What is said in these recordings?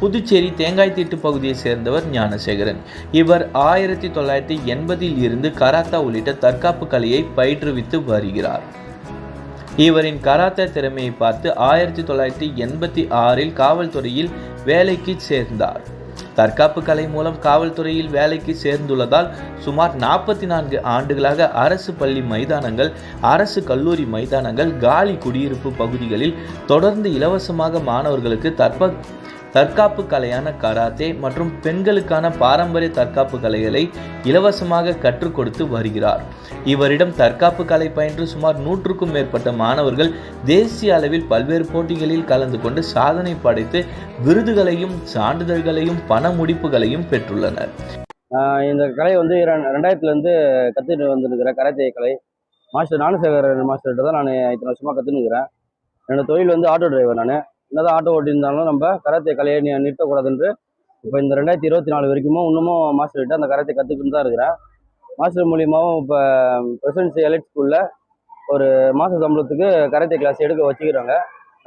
புதுச்சேரி தேங்காய்த்திட்டு பகுதியைச் சேர்ந்தவர் ஞானசேகரன். இவர் ஆயிரத்தி தொள்ளாயிரத்தி எண்பதில் இருந்து கராத்தா உள்ளிட்ட தற்காப்பு கலையை பயிற்றுவித்து வருகிறார். இவரின் கராத்தே திறமையை பார்த்து ஆயிரத்தி தொள்ளாயிரத்தி எண்பத்தி ஆறில் காவல்துறையில் வேலைக்கு சேர்ந்தார். தற்காப்பு கலை மூலம் காவல்துறையில் வேலைக்கு சேர்ந்துள்ளதால் சுமார் நாற்பத்தி நான்கு ஆண்டுகளாக அரசு பள்ளி மைதானங்கள் அரசு கல்லூரி மைதானங்கள் காலி குடியிருப்பு பகுதிகளில் தொடர்ந்து இலவசமாக மாணவர்களுக்கு தற்ப தற்காப்பு கலையான கராத்தே மற்றும் பெண்களுக்கான பாரம்பரிய தற்காப்பு கலைகளை இலவசமாக கற்றுக் கொடுத்து வருகிறார். இவரிடம் தற்காப்பு கலை பயின்று சுமார் நூற்றுக்கும் மேற்பட்ட மாணவர்கள் தேசிய அளவில் பல்வேறு போட்டிகளில் கலந்து கொண்டு சாதனை படைத்து விருதுகளையும் சான்றிதழ்களையும் பண முடிப்புகளையும் பெற்றுள்ளனர். இந்த கலை வந்து ரெண்டாயிரத்துலேருந்து கற்றுட்டு வந்துருக்கிறேன் கராத்தே கலை மாஸ்டர் ஞானசேகரன் மாஸ்டர்கிட்ட தான் நான் இத்தனை வருஷமாக கற்றுனுக்கிறேன் என்னோட தொழில் வந்து ஆட்டோ டிரைவர் நான். என்னதான் ஆட்டோ ஓட்டியிருந்தாலும் நம்ம கராத்தே கலையை நிறுத்தக்கூடாது என்று இப்போ இந்த ரெண்டாயிரத்தி இருபத்தி நாலு வரைக்குமோ இன்னமும் மாஸ்டர்கிட்ட அந்த கராத்தே கற்றுக்கிட்டு தான் இருக்கிறேன். மாஸ்டர் மூலியமாகவும் இப்போ பிரசிடென்சி எலைட் ஸ்கூலில் ஒரு மாத சம்பளத்துக்கு கராத்தே கிளாஸ் எடுக்க வச்சுக்கிறாங்க.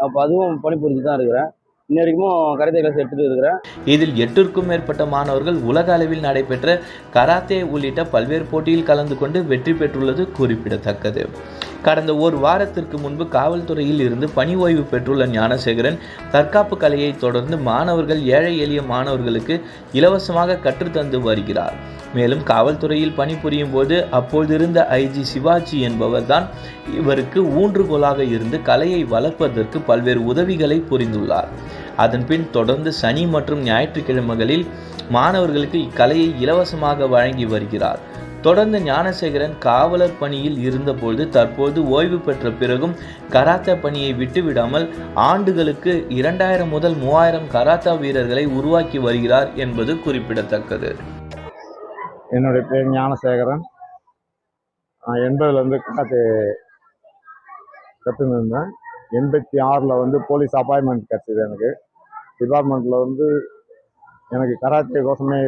அப்போ அதுவும் பணிபுரிஞ்சு தான் இருக்கிறேன். இன்ன வரைக்கும் கராத்தே கிளாஸ் எடுத்துகிட்டு இருக்கிறேன். இதில் எட்டிற்கும் மேற்பட்ட மாணவர்கள் உலக அளவில் நடைபெற்ற கராத்தே உள்ளிட்ட பல்வேறு போட்டியில் கலந்து கொண்டு வெற்றி பெற்றுள்ளது குறிப்பிடத்தக்கது. கடந்த ஒரு வாரத்திற்கு முன்பு காவல்துறையில் இருந்து பணி ஓய்வு பெற்றுள்ள ஞானசேகரன் தற்காப்பு கலையை தொடர்ந்து மாணவர்கள் ஏழை எளிய மாணவர்களுக்கு இலவசமாக கற்றுத்தந்து வருகிறார். மேலும் காவல்துறையில் பணிபுரியும் போது அப்போதிருந்த ஐஜி சிவாஜி என்பவர் தான் இவருக்கு ஊன்றுகோலாக இருந்து கலையை வளர்ப்பதற்கு பல்வேறு உதவிகளை புரிந்துள்ளார். அதன்பின் தொடர்ந்து சனி மற்றும் ஞாயிற்றுக்கிழமைகளில் மாணவர்களுக்கு இக்கலையை இலவசமாக வழங்கி வருகிறார். தொடர்ந்து ஞானசேகரன் காவலர் பணியில் இருந்தபோது தற்போது ஓய்வு பெற்ற பிறகும் கராத்தே பணியை விட்டுவிடாமல் ஆண்டுகளுக்கு இரண்டாயிரம் முதல் மூவாயிரம் கராத்தா வீரர்களை உருவாக்கி வருகிறார் என்பது குறிப்பிடத்தக்கது. என்னுடைய பேர் ஞானசேகரன். நான் எண்பதுலேருந்து கராத்தே கற்றுன்னு இருந்தேன் எண்பத்தி ஆறில் வந்து போலீஸ் அப்பாயின்மெண்ட் கிடச்சிது எனக்கு. டிபார்ட்மெண்ட்டில் வந்து எனக்கு கராத்தே கோசமே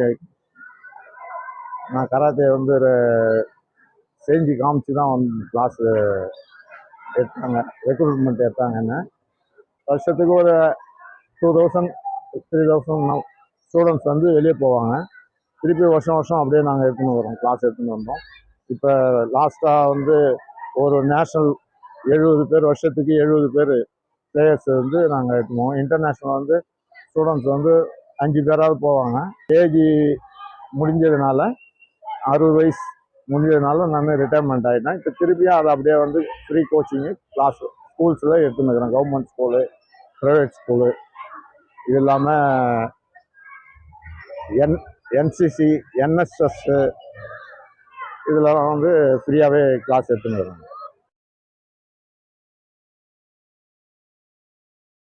நான் கராத்தே வந்து ஒரு- செஞ்சு காமிச்சு தான் வந்து கிளாஸு எடுத்தாங்க. ரெக்ரூட்மெண்ட் எடுத்தாங்கன்னு. வருஷத்துக்கு ஒரு two thousand three thousand students வந்து வெளியே போவாங்க. திருப்பி வருஷம் வருஷம் அப்படியே நாங்கள் எடுத்துன்னு வரோம் கிளாஸ் எடுத்துன்னு வந்தோம். இப்போ லாஸ்ட்டாக வந்து ஒரு நேஷ்னல் எழுபது பேர் வருஷத்துக்கு எழுபது பேர் பிளேயர்ஸ் வந்து நாங்கள் எடுத்துவோம் இன்டர்நேஷ்னல் வந்து ஸ்டூடெண்ட்ஸ் வந்து அஞ்சு பேராவது போவாங்க. ஏஜி முடிஞ்சதுனால அறுபது வயசு முடிஞ்சதுனால நான் ரிட்டையர்மெண்ட் ஆகிட்டேன் இப்போ திருப்பியும் அதை அப்படியே வந்து ஃப்ரீ கோச்சிங்கு கிளாஸ் ஸ்கூல்ஸில் எடுத்துன்னு கவர்மெண்ட் ஸ்கூலு ப்ரைவேட் ஸ்கூலு இது இல்லாமல் என் என்சிசி என்எஸ்எஸ்ஸு இதெல்லாம் வந்து ஃப்ரீயாகவே கிளாஸ் எடுத்துன்னு